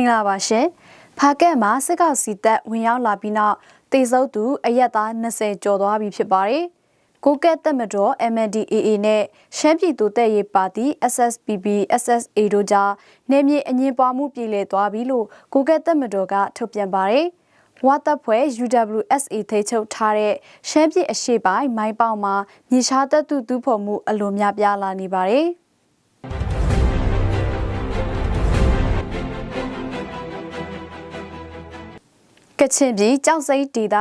မင်္ဂလာပါရှင်။ဖာကက်မှာစစ်ကောင်စီတပ်ဝင်ရောက်လာပြီးနောက်တေဆုပ်သူအရက်သား20ကျော်သွားပြီဖြစ်ပါတယ်။ကိုကက်တက်မတော် MNDAA နဲ့ရှမ်းပြည်သူတပ်ရေးပါတီ SSPB SSA တို့ကြားနေမြေအငင်းပွားမှုပြည်လည်သွားပြီလို့ကိုကက်တက်မတော်ကထုတ်ပြန်ပါတယ်။ဝါတပ်ဖွဲ့ UWSA ထိချုပ်ထားတဲ့ရှမ်းပြည်အရှေ့ပိုင်းမိုင်းပေါင်မှာမြေရှားတပ်သူတူဖို့မှုအလွန်များပြားလာနေပါတယ်။ ကချင်ပြည်ကြောက်စိတ်ဒေသ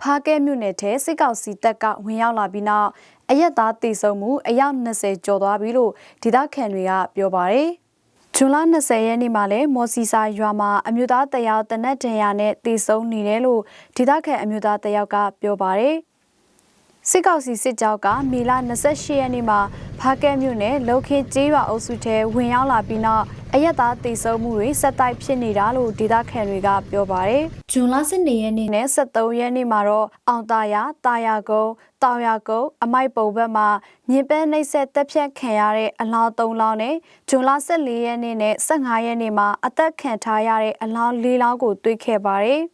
ဖားကဲမြို့နယ်ထဲစစ်ကောင်စီတပ်ကဝင်ရောက်လာပြီးနောက်အရက်သားတေဆုံမှုအယောက်20ကျော်သွားပြီလို့ဒေသခံတွေကပြောပါတယ်။ဇွန်လ20ရက်နေ့မှာလဲမော်စီစာရွာမှာအမျိုးသားတယောက်တနက်တန်ရနဲ့တေဆုံနေတယ်လို့ဒေသခံအမျိုးသားတယောက်ကပြောပါတယ်။စစ်ကောင်စီစစ်ကြောက်ကမေလ28ရက်နေ့မှာဖားကဲမြို့နယ်လုံခင်းကျေးရွာအုပ်စုထဲဝင်ရောက်လာပြီးနောက် အရက်သားတေဆုံးမှုတွေဆက်တိုက်ဖြစ်နေတာလို့ဒေသခံတွေကပြောပါတယ်။ဇွန်လ12ရက်နေ့နဲ့23ရက်နေ့မှာတော့အောင်တာယာတာယာကုန်းတောင်ယာကုန်းအမိုက်ပုံဘက်မှာမြင်းပဲနှိပ်ဆက်တက်ဖြတ်ခံရတဲ့အလောင်း3လောင်းနဲ့ဇွန်လ14ရက်နေ့နဲ့15ရက်နေ့မှာအသက်ခံထားရတဲ့အလောင်း4လောင်းကိုတွေ့ခဲ့ပါတယ်။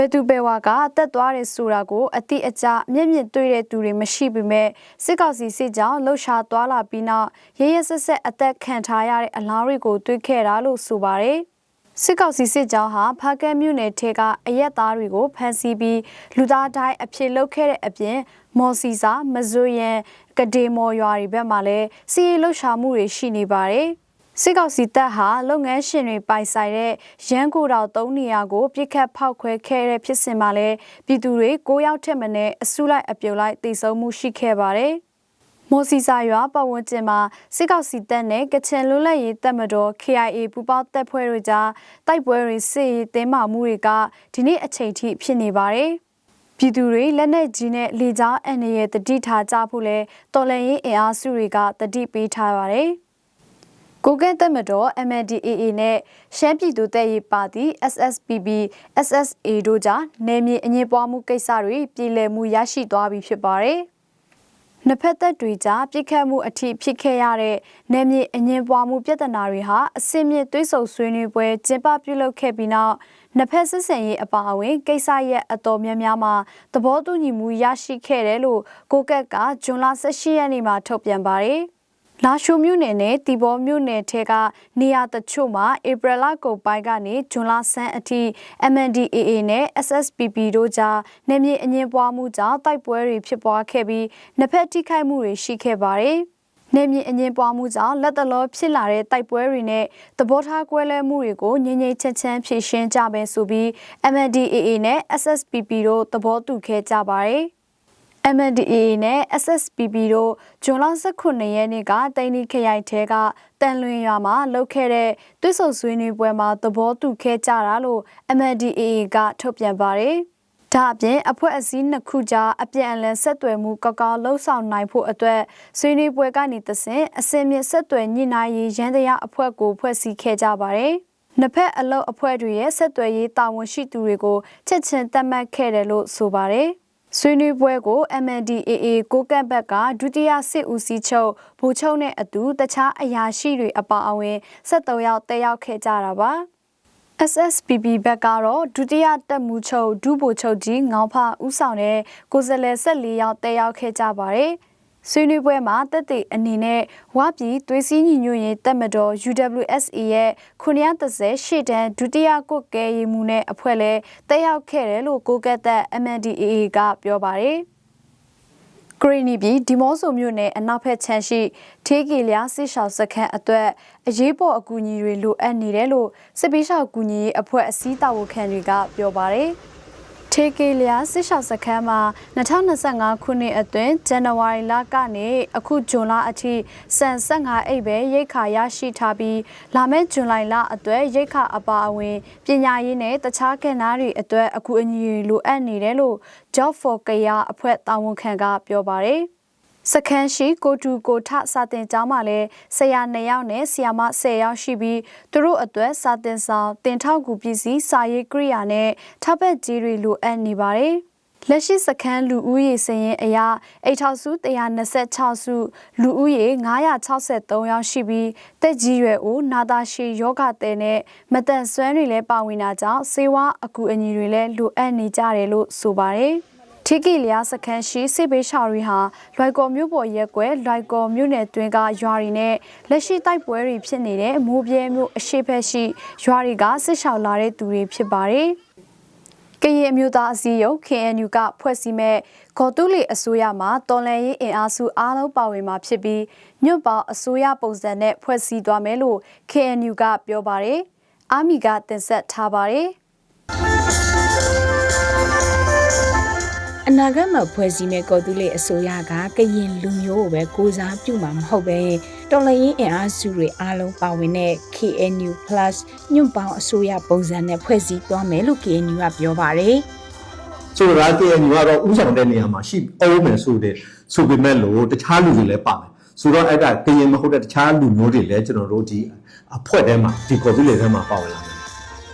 ဘယ်သူဘယ်ဝါကအသက်သွားတယ်ဆိုတာကိုအတိအကျမျက်မြင်တွေ့တဲ့သူတွေမရှိပေမဲ့စစ်ကောင်စီစစ်ကြောင်းလှုပ်ရှားသွားလာပြီးနောက်ရရဆက်ဆက်အသက်ခံထားရတဲ့အလောင်းတွေကိုတွေ့ခဲ့တာလို့ဆိုပါတယ်။စစ်ကောင်စီစစ်ကြောင်းဟာဖားကဲမြို့နယ်ထဲကအရက်သားတွေကိုဖမ်းဆီးပြီးလူသားတိုင်းအဖြစ်လုပ်ခဲ့တဲ့အပြင်မော်စီစာမဇွရန်ကဒေမော်ရွာတွေဘက်မှာလည်းစီးရီလှုပ်ရှားမှုတွေရှိနေပါတယ်။ စစ်ကောင်စီတပ်ဟာလုပ်ငန်းရှင်တွေပိုင်ဆိုင်တဲ့ရန်ကိုတော်၃နေရာကိုပြစ်ခတ်ဖောက်ခွဲခဲ့တဲ့ဖြစ်စဉ်မှာလည်းပြည်သူတွေ၉ယောက်ထက်မနည်းအစုလိုက်အပြုံလိုက်တိုက်ဆုံမှုရှိခဲ့ပါတယ်။မော်စီစာရွာပတ်ဝန်းကျင်မှာစစ်ကောင်စီတပ်နဲ့ကချင်လွတ်လပ်ရေးတပ်မတော် KIA ပူးပေါင်းတပ်ဖွဲ့တွေကြားတိုက်ပွဲတွေစစ်ရေးတင်းမာမှုတွေကဒီနေ့အချိန်ထိဖြစ်နေပါတယ်။ပြည်သူတွေလက်နက်ကြီးနဲ့လေကြောင်းအန်ရဲ့တတိထားကြဖို့လဲတော်လန်ရေးအင်အားစုတွေကတတိပေးထားပါတယ်။ ကိုကဲတက်မတော် MNDAA နဲ့ရှမ်းပြည်သူတပ်ရေးပါတီ SSPB SSA တို့ကြားနယ်မြေအငြင်းပွားမှုကိစ္စတွေပြည်လည်မှုရရှိသွားပြီဖြစ်ပါတယ်။နှစ်ဖက်သက်တွေကြားပြစ်ခတ်မှုအထိဖြစ်ခဲ့ရတဲ့နယ်မြေအငြင်းပွားမှုပြဿနာတွေဟာအစင်းမြင့်သွေးဆုံဆွေးနွေးပွဲကျင်းပပြုလုပ်ခဲ့ပြီးနောက်နှစ်ဖက်စစ်စင်ရေးအပါအဝင်ကိစ္စရဲ့အတော်များများမှာသဘောတူညီမှုရရှိခဲ့တယ်လို့ကိုကက်ကဇွန်လ18ရက်နေ့မှာထုတ်ပြန်ပါတယ်။ လာရှိုမြို့နယ်နဲ့တီဘောမြို့နယ်ထဲကနေရာတချို့မှာဧပြီလကုန်ပိုင်းကနေဇွန်လဆန်းအထိ MNDAA နဲ့ SSPP တို့ကြားနေမြေအငင်းပွားမှုကြောင့်တိုက်ပွဲတွေဖြစ်ပွားခဲ့ပြီးနှစ်ဖက်ထိခိုက်မှုတွေရှိခဲ့ပါတယ်။နေမြေအငင်းပွားမှုကြောင့်လက်တလောဖြစ်လာတဲ့တိုက်ပွဲတွေနဲ့သဘောထားကွဲလွဲမှုတွေကိုငြိမ်ငြိမ်ချမ်းချမ်းဖြေရှင်းကြမယ်ဆိုပြီး MNDAA နဲ့ SSPP တို့သဘောတူခဲ့ကြပါတယ်။ MNDAA နဲ့ SSPP တို့ဇွန်လ19ရက်နေ့ကတိန်နီခရိုင်ထဲကတန်လွင်ရွာမှာလုပ်ခဲ့တဲ့တွစ်ဆုံဆွေးနွေးပွဲမှာသဘောတူခဲ့ကြတာလို့ MNDAA ကထုတ်ပြန်ပါတယ်။ဒါအပြင်အဖွဲ့အစည်းနှစ်ခုကြားအပြန်အလှန်ဆက်သွယ်မှုကောက်ကောက်လှုပ်ဆောင်နိုင်ဖို့အတွက်ဆွေးနွေးပွဲကနေတဆင့်အစင်မြင့်ဆက်သွယ်ညှိနှိုင်းရေးရန်တရားအဖွဲ့ကိုဖွဲ့စည်းခဲ့ကြပါတယ်။နှစ်ဖက်အလုပ်အဖွဲ့တွေရဲ့ဆက်သွယ်ရေးတာဝန်ရှိသူတွေကိုချက်ချင်းသတ်မှတ်ခဲ့တယ်လို့ဆိုပါတယ်။ ဆွေးနွေးပွဲကို MNDAA ကိုကန့်ဘက်ကဒုတိယစစ်ဦးစီးချုပ်ဗိုလ်ချုပ်နဲ့အတူတခြားအရာရှိတွေအပါအဝင်73ယောက်တက်ရောက်ခဲ့ကြတာပါ SSPB ဘက်ကတော့ဒုတိယတပ်မှုချုပ်ဒုဗိုလ်ချုပ်ကြီးငောင်းဖဦးဆောင်တဲ့ကိုယ်စားလှယ်14ယောက်တက်ရောက်ခဲ့ကြပါတယ်။ ဆွေးနွေးပွဲမှာတက်တဲ့အနေနဲ့ဝပြည်သွေးစည်းညီညွတ်ရေးတပ်မတော် UWSA ရဲ့930ရှေ့တန်းဒုတိယကွက်ကဲရေးမှုနဲ့အဖွဲ့လဲတက်ရောက်ခဲ့တယ်လို့ကိုကတ်သက် MNDAA ကပြောပါတယ်ဂရီနီပြည်ဒီမော့ဆိုမြို့နယ်အနောက်ဘက်ခြမ်းရှိထေးကီလျာစစ်ရှောက်စခန်းအတွက်အရေးပေါ်အကူအညီတွေလိုအပ်နေတယ်လို့စစ်ပေးရှောက်ကူညီရေးအဖွဲ့အစည်းတာဝန်ခံတွေကပြောပါတယ်။ ထေကေလျာစစ်ရှောက်စခန်းမှာ2025ခုနှစ်အတွင်းဇန်နဝါရီလကနေအခုဇွန်လအထိစံ15အိတ်ပဲရိတ်ခါရရှိထားပြီးလာမယ့်ဇွန်လလအတွက်ရိတ်ခါအပါအဝင်ပညာရေးနဲ့တခြားကဏ္ဍတွေအတွက်အခုအညီလိုအပ်နေတယ်လို့ Job for Kaya အဖွဲ့တာဝန်ခံကပြောပါတယ်။ စခန်းရှိကိုတူကိုထစာတင်ကျောင်းမှာလည်းဆရာ2ယောက်နဲ့ဆရာမ10ယောက်ရှိပြီးသူတို့အတွက်စာတင်ဆောင်တင်ထောက်ကူပစ္စည်းစာရေးကိရိယာနဲ့ထောက်ပံ့ကြီးတွေလိုအပ်နေပါတယ်လက်ရှိစခန်းလူဦးရေစရင်အရအိတ်ထောက်စု126စုလူဦးရေ963ယောက်ရှိပြီးတက်ကြီးရွယ်အိုနာတာရှည်ယောဂတဲ့နဲ့မတန်ဆွမ်းတွေလည်းပါဝင်တာကြောင့်စေဝါအကူအညီတွေလည်းလိုအပ်နေကြတယ်လို့ဆိုပါတယ်။ ထိကိလျာစခန်းရှိစေဘေးရှာရီဟာလွိုက်ကော်မြို့ပေါ်ရက်ကွယ်လွိုက်ကော်မြို့နယ်တွင်းကရွာတွေနဲ့လက်ရှိတိုက်ပွဲတွေဖြစ်နေတဲ့မိုးပြဲမြို့အရှိဖက်ရှိရွာတွေကစစ်ရှောင်လာတဲ့သူတွေဖြစ်ပါတယ်။ကရင်အမျိုးသားအစည်းအရုံး KNU ကဖွဲ့စည်းမဲ့ဂေါ်တူးလီအစိုးရမှာတော်လန်ရေးအင်အားစုအားလုံးပါဝင်မှာဖြစ်ပြီးညွတ်ပေါင်းအစိုးရပုံစံနဲ့ဖွဲ့စည်းသွားမယ်လို့ KNU ကပြောပါတယ်။အာမီကတင်ဆက်ထားပါတယ်။ နာဂတ်မှာဖွဲ့စည်းမဲ့ကော်တူးလေအစိုးရကကရင်လူမျိုးကိုပဲကိုစားပြုမှာမဟုတ်ပဲတော်လှန်ရေးအင်အားစုတွေအားလုံးပါဝင်တဲ့ KNU+ ညွန့်ပေါင်းအစိုးရပုံစံနဲ့ဖွဲ့စည်းသွားမယ်လို့ KNU ကပြောပါတယ်ဆိုတော့ KNU ကတော့ဥဆောင်တဲ့နေရာမှာရှိအောင်မယ်ဆိုတဲ့ဆိုပေမဲ့လို့တခြားလူတွေလည်းပါမယ်ဆိုတော့အဲ့ဒါကရင်မဟုတ်တဲ့တခြားလူမျိုးတွေလည်းကျွန်တော်တို့ဒီအဖွဲ့ထဲမှာဒီကော်ပီလေထဲမှာပါဝင်လာတယ်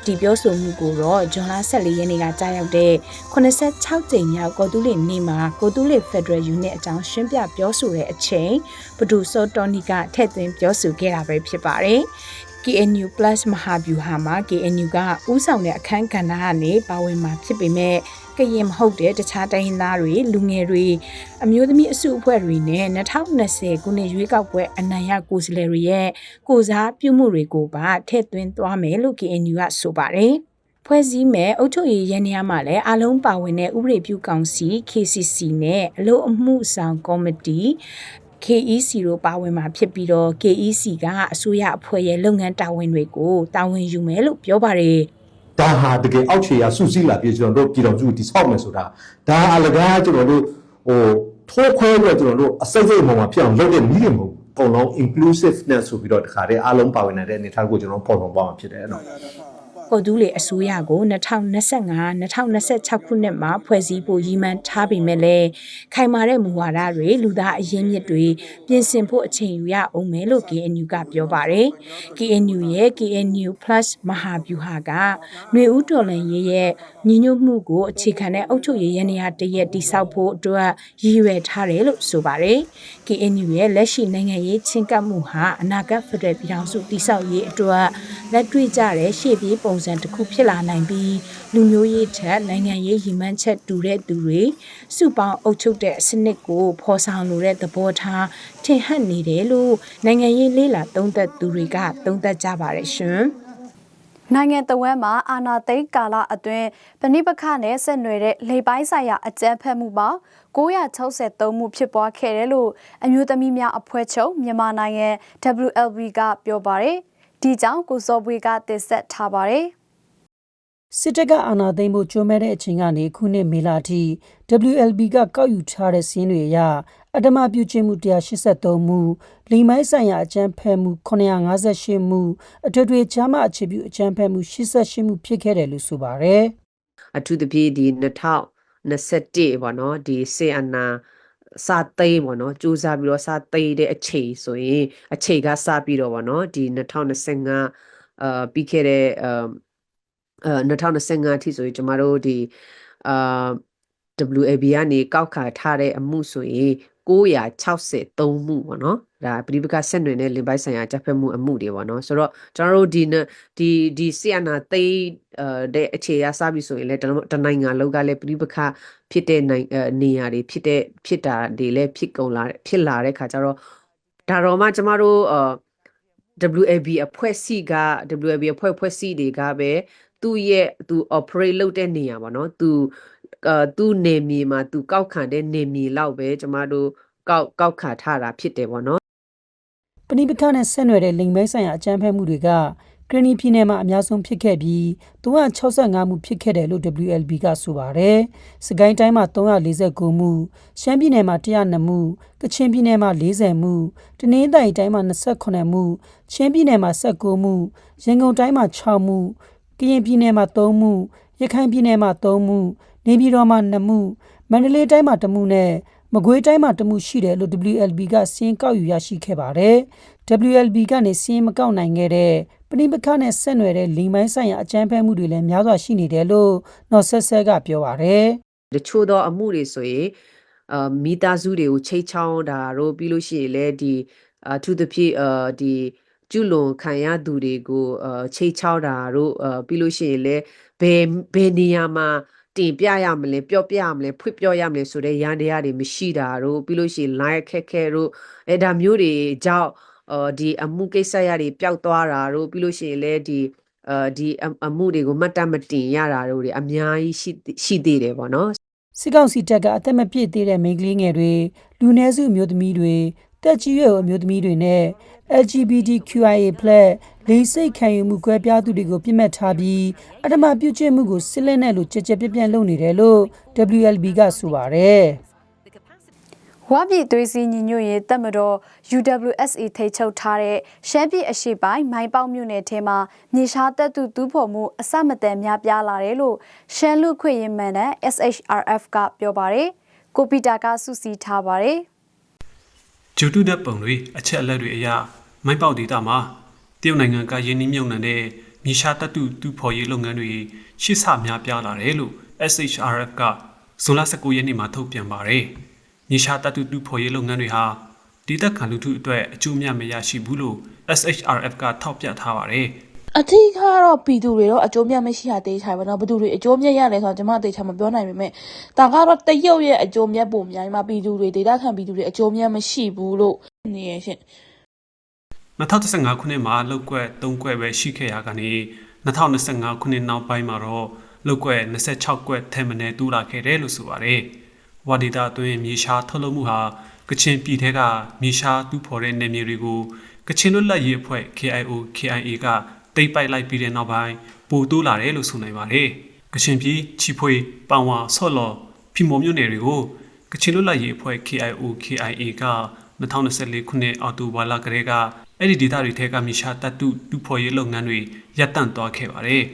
ဒီပြောဆိုမှုကိုတော့ဂျွန်လ14ရက်နေ့ကကြားရောက်တဲ့86ကြိမ်မြောက်ကော်တူးလေနေ့မှာကော်တူးလေ Federal Unit အကြောင်းရှင်းပြပြောဆိုတဲ့အချိန်ပဒူစောတော်နီကထည့်သွင်းပြောဆိုခဲ့တာပဲဖြစ်ပါတယ်။ KNU+ မဟာဗျူဟာမှာ KNU ကဥဆောင်တဲ့အခန်းကဏ္ဍကနေပါဝင်မှာဖြစ်ပေမဲ့ကရင်မဟုတ်တဲ့တခြားတိုင်းရင်းသားတွေလူငယ်တွေအမျိုးသမီးအစုအဖွဲ့တွေနဲ့2020ခုနှစ်ရွေးကောက်ပွဲအနိုင်ရကိုယ်စားလှယ်တွေရဲ့ကိုစားပြုမှုတွေကိုပါထည့်သွင်းသွားမယ်လို့ KNU ကဆိုပါတယ်။ဖွဲ့စည်းမဲ့အုပ်ချုပ်ရေးရန်ရာမှာလည်းအလုံးပါဝင်တဲ့ဥပဒေပြုကောင်စီ KCC နဲ့အလို့အမှုဆောင်ကော်မတီ KEC တို့ပါဝင်မှာဖြစ်ပြီးတော့ KEC ကအစိုးရအဖွဲ့ရဲ့လုပ်ငန်းတာဝန်တွေကိုတာဝန်ယူမယ်လို့ပြောပါတယ်ဒါဟာတကယ်အောက်ခြေရစုစည်းလာပြီးကျွန်တော်တို့ပြည်တော်စုတည်ဆောက်မယ်ဆိုတာဒါအလကားကျွန်တော်တို့ဟိုထိုးခွဲပြီးတော့ကျွန်တော်တို့အစိမ့်စိမ့်ပုံမှာဖြစ်အောင်လုပ်တဲ့နည်းတွေမဟုတ်ဘူးအကုန်လုံး inclusiveness ဆိုပြီးတော့တခါတည်းအားလုံးပါဝင်နေတဲ့အနေအထားကိုကျွန်တော်ပေါ်ဆောင်ပါမှာဖြစ်တယ်နော် ကော်တူးလေအစိုးရကို2025-2026ခုနှစ်မှာဖွဲ့စည်းဖို့ရည်မှန်းထားပေမဲ့လည်းခိုင်မာတဲ့မူဝါဒတွေလူသားအရင်းမြစ်တွေပြင်ဆင်ဖို့အချိန်ယူရအောင်မယ်လို့ KNU ကပြောပါတယ်။ KNU ရဲ့ KNU+ မဟာဗျူဟာကຫນွေဦးတော်လန်ရေးရဲ့ညီညွတ်မှုကိုအခြေခံတဲ့အုပ်ချုပ်ရေးရန်ရာတရက်တိဆောက်ဖို့အတွက်ရည်ရွယ်ထားတယ်လို့ဆိုပါတယ်။ KNU ရဲ့လက်ရှိနိုင်ငံရေးချင်းကပ်မှုဟာအနာဂတ်ဖက်ဒရယ်ပြည်ထောင်စုတည်ဆောက်ရေးအတွက်လက်တွေ့ကျတဲ့ရှေ့ပြေးပုံစံတစ်ခုဖြစ်လာနိုင်ပြီးလူမျိုးရေးထက်နိုင်ငံရေးရည်မှန်းချက်တူတဲ့သူတွေစုပေါင်းအုပ်ချုပ်တဲ့စနစ်ကိုဖော်ဆောင်လိုတဲ့သဘောထားထင်ဟပ်နေတယ်လို့နိုင်ငံရေးလေးလာသုံးသက်သူတွေကသုံးသပ်ကြပါတယ်ရှင်။နိုင်ငံတော်ဝန်မှာအာနာသိန်းကာလအတွင်းပဏိပခနဲ့ဆက်နွယ်တဲ့လေပိုင်းဆိုင်ရာအကြမ်းဖက်မှုပေါင်း963မှုဖြစ်ပွားခဲ့တယ်လို့အမျိုးသမီးများအဖွဲ့ချုပ်မြန်မာနိုင်ငံ WLB ကပြောပါတယ်။ ဒီကြောင့်ကိုစောပွေးကတင်ဆက်ထားပါတယ်။စစ်တပ်ကအာဏာသိမ်းဖို့ကြိုးမဲ့တဲ့အချိန်ကနေခုနှစ်မေလအထိ WLB ကကောက်ယူထားတဲ့စီးရင်တွေအရအတ္တမပြုကျင့်မှု183မှုလိမ်မိုင်းဆိုင်ရာအကြမ်းဖက်မှု958မှုအထွေထွေချားမအခြေပြုအကြမ်းဖက်မှု88မှုဖြစ်ခဲ့တယ်လို့ဆိုပါတယ်အထူးသဖြင့်ဒီ2021ပေါ့နော်ဒီစေအနာ စာသိမ်းပေါ့နော်စူးစမ်းပြီးတော့စာသိမ်းတဲ့အချိန်ဆိုရင်အချိန်ကစပြီးတော့ပေါ့နော်ဒီ2025အာပြီးခဲ့တဲ့အာအဲ2025အထိဆိုရင်ကျမတို့ဒီအာ WAB ကနေကောက်ခါထားတဲ့အမှုဆိုရင်963မှုပေါ့နော် ဒါပရိပကဆက်နွယ်တဲ့လင်ပိုင်းဆိုင်ရာကြက်ဖက်မှုအမှုတွေပေါ့နော်ဆိုတော့ကျွန်တော်တို့ဒီနဒီဒီဆီယနာသိမ်းအဲတဲ့အခြေအရစပြီဆိုရင်လည်းတတနိုင်ငံလောက်ကလည်းပရိပကဖြစ်တဲ့နိုင်အဲနေရာတွေဖြစ်တဲ့ဖြစ်တာတွေလည်းဖြစ်ကုန်လာဖြစ်လာတဲ့ခါကျတော့ဒါတော့မှကျမတို့အာ WAB အဖွဲ့စီက WAB အဖွဲ့ဖွဲ့စီတွေကပဲသူ့ရဲ့သူ operate လုပ်တဲ့နေရာပေါ့နော်သူအာသူ့နေမြေမှာသူကောက်ခံတဲ့နေမြေလောက်ပဲကျမတို့ကောက်ကောက်ခါထားတာဖြစ်တယ်ပေါ့နော် ပဏိပခနဲ့ဆက်နွယ်တဲ့လိမ်မိုင်းဆိုင်ရာအကြမ်းဖက်မှုတွေကကရနီပြည်နယ်မှာအများဆုံးဖြစ်ခဲ့ပြီး365မှုဖြစ်ခဲ့တယ်လို့ WLB ကဆိုပါတယ်။စကိုင်းတိုင်းမှာ349မှု၊ရှမ်းပြည်နယ်မှာ102မှု၊ကချင်ပြည်နယ်မှာ40မှု၊တနင်္သာရီတိုင်းမှာ28မှု၊ချင်းပြည်နယ်မှာ19မှု၊ရန်ကုန်တိုင်းမှာ6မှု၊ကရင်ပြည်နယ်မှာ3မှု၊ရခိုင်ပြည်နယ်မှာ3မှု၊နေပြည်တော်မှာ2မှု၊မန္တလေးတိုင်းမှာ1မှုနဲ့ မကွေးတိုင်းမှာတမှုရှိတယ်လို့ WLB ကစီးရင်ကောက်ယူရရှိခဲ့ပါတယ်။ WLB ကနေစီးရင်မကောက်နိုင်ခဲ့တဲ့ပဏိပခနဲ့ဆက်နွယ်တဲ့လိမ်မိုင်းဆိုင်ရာအကြမ်းဖက်မှုတွေလည်းများစွာရှိနေတယ်လို့နော်ဆက်ဆက်ကပြောပါတယ်တချို့သောအမှုတွေဆိုရင်အာမိသားစုတွေကိုချိတ်ချောင်းတာတို့ပြီးလို့ရှိရင်လည်းဒီအထူးသဖြင့်အာဒီကျူလွန်ခံရသူတွေကိုအာချိတ်ချောင်းတာတို့အာပြီးလို့ရှိရင်လည်းဘယ်ဘယ်နေရာမှာ တင်ပြရမလဲပြောပြရမလဲဖွင့်ပြောရမလဲဆိုတဲ့ရန်တရားတွေမရှိတာတို့ပြီးလို့ရှိရင် line ခက်ခဲတို့အဲဒါမျိုးတွေကြောင့်အော်ဒီအမှုကိစ္စရတွေပျောက်သွားတာတို့ပြီးလို့ရှိရင်လည်းဒီအာဒီအအမှုတွေကိုမှတ်တမ်းမတင်ရတာတို့တွေအများကြီးရှိရှိသေးတယ်ပေါ့နော်စစ်ကောင်စီတပ်ကအသက်မပြည့်သေးတဲ့မိန်းကလေးငယ်တွေလူနည်းစုအမျိုးသမီးတွေ တက်ကြီးရွယ်အမျိုးသမီးတွေနဲ့ LGBTQIA+ လိင်စိတ်ခံယူမှုကွဲပြားသူတွေကိုပြစ်မှတ်ထားပြီးအထမပြုကျင့်မှုကိုစစ်လက်နဲ့လို့ကြက်ကြက်ပြက်ပြက်လုပ်နေတယ်လို့ WLB ကဆိုပါတယ်ဝါပြည်သွေးစည်းညီညွတ်ရေးတပ်မတော် UWSA ထိတ်ချုပ်ထားတဲ့ရှမ်းပြည်အရှိပိုင်းမိုင်းပေါက်မြို့နယ်ထဲမှာမြေရှားတပ်သူတူးဖော်မှုအစမတန်များပြားလာတယ်လို့ရှမ်းလူခွင့်ရေးမန်တဲ့ SHRF ကပြောပါတယ်။ကိုပီတာကစုစည်းထားပါတယ်။ ဂျူတုတဲ့ပုံတွေအချက်အလက်တွေအရမိုင်းပေါက်ဒေတာမှာတရုတ်နိုင်ငံကယင်းနှိမ့်မြုံနှံတဲ့မြေရှားတပ်တုတူဖော်ရေးလုပ်ငန်းတွေရှစ်ဆများပြားလာတယ်လို့ SHRF ကဇွန်လ19ရက်နေ့မှာထုတ်ပြန်ပါတယ်။မြေရှားတပ်တုတူဖော်ရေးလုပ်ငန်းတွေဟာဒေသခံလူထုအတွက်အကျိုးများမရရှိဘူးလို့ SHRF ကထောက်ပြထားပါတယ်။ အထီးကတော့ပြည်သူတွေတော့အကျိုးမြတ်မရှိတာတေးချာပဲเนาะဘယ်သူတွေအကျိုးမြတ်ရလဲဆိုတော့ကျွန်မတေးချာမပြောနိုင်ပေမဲ့ဒါကတော့တရုတ်ရဲ့အကျိုးမြတ်ပုံများမှာပြည်သူတွေဒေတာခံပြည်သူတွေအကျိုးမြတ်မရှိဘူးလို့နေရရှင် 2015ခုနှစ်မှာလောက်ကွက်3ကွက်ပဲရှိခဲ့ရကနေ2025ခုနှစ်နောက်ပိုင်းမှာတော့လောက်ကွက်26ကွက်ထဲမနေတူလာခဲ့တယ်လို့ဆိုပါတယ်။ဝါဒီတာအတွင်းမြေရှားထုတ်လုပ်မှုဟာကချင်ပြည်ထက်ကမြေရှားတူးဖော်တဲ့နေမြေတွေကိုကချင်လွတ်လပ်ရေးအဖွဲ့ KIO KIA က တိတ်ပိုက်လိုက်ပြီးတဲ့နောက်ပိုင်းပိုတိုးလာတယ်လို့ဆိုနိုင်ပါတယ်။ကချင်ပြည်ချီဖွေပန်ဝါဆော့လော်ဖီမော်မြို့နယ်တွေကိုကချင်လွတ်လပ်ရေးအဖွဲ့ KIO KIA က2024ခုနှစ်အောက်တိုဘာလကတည်းကအဲ့ဒီဒေသတွေထဲကမြေရှားတပ်တုတူဖော်ရေးလုပ်ငန်းတွေရပ်တန့်သွားခဲ့ပါတယ်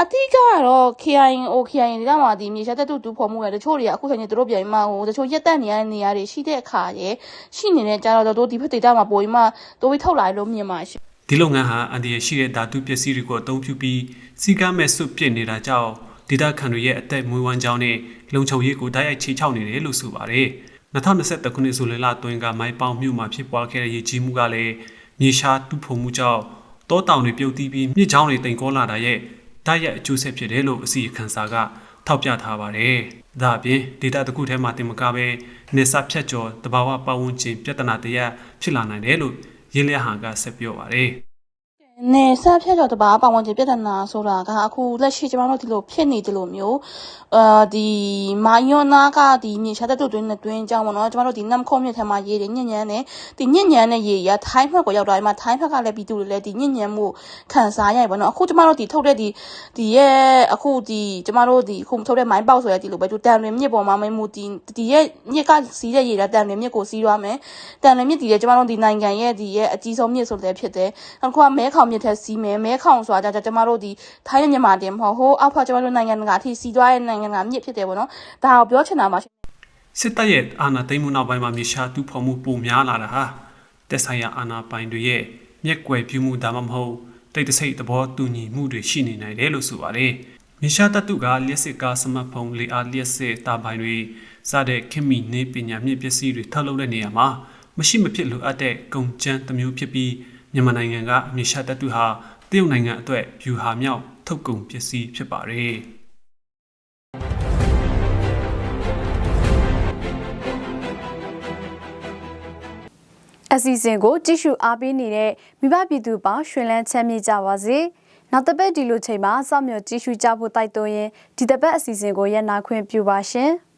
အတိကတော့ KIO KIN တွေကမှဒီမြေရှားတက်တူတူဖော်မှုရတချို့တွေကအခုချိန်ကြီးတို့ပြန်မှဟိုတချို့ရက်တက်နေရတဲ့နေရာတွေရှိတဲ့အခါရယ်ရှိနေတဲ့ကြတော့တို့ဒီဖက်ဒေတာမှာပိုပြီးမှတိုးပြီးထုတ်လာလို့မြင်ပါရှင်။ ဒီလုပ်ငန်းဟာအန်ဒီရရှိတဲ့ဓာတုပစ္စည်းတွေကိုအသုံးပြုပြီးစီကမ်းမဲ့စွတ်ပစ်နေတာကြောင့်ဒေသခံတွေရဲ့အသက်မွေးဝမ်းကြောင်းနဲ့လုံခြုံရေးကိုတိုက်ရိုက်ချေချောက်နေတယ်လို့ဆိုပါတယ်။2021ခုနှစ်ဇူလိုင်လအတွင်းကမိုင်းပေါင်မြို့မှာဖြစ်ပွားခဲ့တဲ့ရေကြီးမှုကလည်းမြေရှားတူးဖော်မှုကြောင့်တောတောင်တွေပြုတ်တီးပြီးမြစ်ချောင်းတွေတိမ်ကောလာတာရဲ့တိုက်ရိုက်အကျိုးဆက်ဖြစ်တယ်လို့အစီအခံစာကထောက်ပြထားပါတယ်။ဒါအပြင်ဒေတာတစ်ခုထဲမှာတင်မကပဲနေစာဖြတ်ကျော်တဘာဝပတ်ဝန်းကျင်ပြဿနာတရက်ဖြစ်လာနိုင်တယ်လို့ ရင်းလျက်ဟန်ကဆက်ပြောပါတယ်။ နေဆက်ဖြတ်ကျော်တပါပတ်ဝန်းကျင်ပြဿနာဆိုတာကအခုလက်ရှိကျမတို့ဒီလိုဖြစ်နေတယ်လို့မျိုးအာဒီမိုင်းယောနာကဒီမြေရှားတဲ့တွင်းနဲ့တွင်းကြောင်းပေါ့နော်ကျမတို့ဒီနမ်ခုံးမြစ်ထဲမှာရေးတယ်ညဉ့်ညမ်းနဲ့ဒီညဉ့်ညမ်းနဲ့ရေးရထိုင်းဘက်ကိုရောက်သွားရင်မှထိုင်းဘက်ကလည်းပြည်သူတွေလည်းဒီညဉ့်ညမ်းမှုခံစားရရပေါ့နော်အခုကျမတို့ဒီထုတ်တဲ့ဒီဒီရဲ့အခုဒီကျမတို့ဒီအခုထုတ်တဲ့မိုင်းပေါက်ဆိုရဒီလိုပဲသူတန်လွင်မြစ်ပေါ်မှာမင်းမူဒီဒီရဲ့မြစ်ကစီးတဲ့ရေတာတန်လွင်မြစ်ကိုစီးသွားမယ်တန်လွင်မြစ်ဒီရဲ့ကျမတို့ဒီနိုင်ငံရဲ့ဒီရဲ့အကြီးဆုံးမြစ်ဆိုလည်းဖြစ်တယ်အခုကမဲခေါင်မြစ်ထဲစီးမယ်မဲခေါင်ဆိုတာကြကျမတို့ဒီထိုင်းမြန်မာတင်မဟုတ်ဟိုအောက်ဖက်ကျမတို့နိုင်ငံတကာအထိစီးသွားတဲ့နိုင်ငံတကာမြစ်ဖြစ်တယ်ပေါ့နော်ဒါကိုပြောချင်တာပါရှင်စစ်တပ်ရဲ့အာဏာသိမ်းမှုနောက်ပိုင်းမှာမြေရှားတူဖော်မှုပုံများလာတာဟာတက်ဆိုင်ရာအာဏာပိုင်တွေရဲ့မျက်ကွယ်ပြုမှုဒါမှမဟုတ်တိတ်တဆိတ်သဘောတူညီမှုတွေရှိနေနိုင်တယ်လို့ဆိုပါတယ်။မြေရှားတပ်တုကလျှက်စစ်ကားစမတ်ဖုန်းလေအားလျှက်စစ်တာပိုင်တွေစတဲ့ခင်မီနေပညာမြင့်ပစ္စည်းတွေထုတ်လုပ်တဲ့နေရာမှာမရှိမဖြစ်လိုအပ်တဲ့ကုန်ကျန်းတစ်မျိုးဖြစ်ပြီး မြန်မာနိုင်ငံကမြေရှားတပ်တုဟာတရုတ်နိုင်ငံအတွက်ဖြူဟာမြောက်ထုတ်ကုန်ပစ္စည်းဖြစ်ပါတယ်။အစီအစဉ်ကိုကြည့်ရှုအားပေးနေတဲ့မိဘပြည်သူပေါင်းရှင်လန်းချမ်းမြေ့ကြပါစေ။နောက်တစ်ပတ်ဒီလိုချိန်မှာစောင့်မျှော်ကြည့်ရှုကြဖို့တိုက်တွန်းရင်ဒီတစ်ပတ်အစီအစဉ်ကိုရန်နာခွင့်ပြုပါရှင်။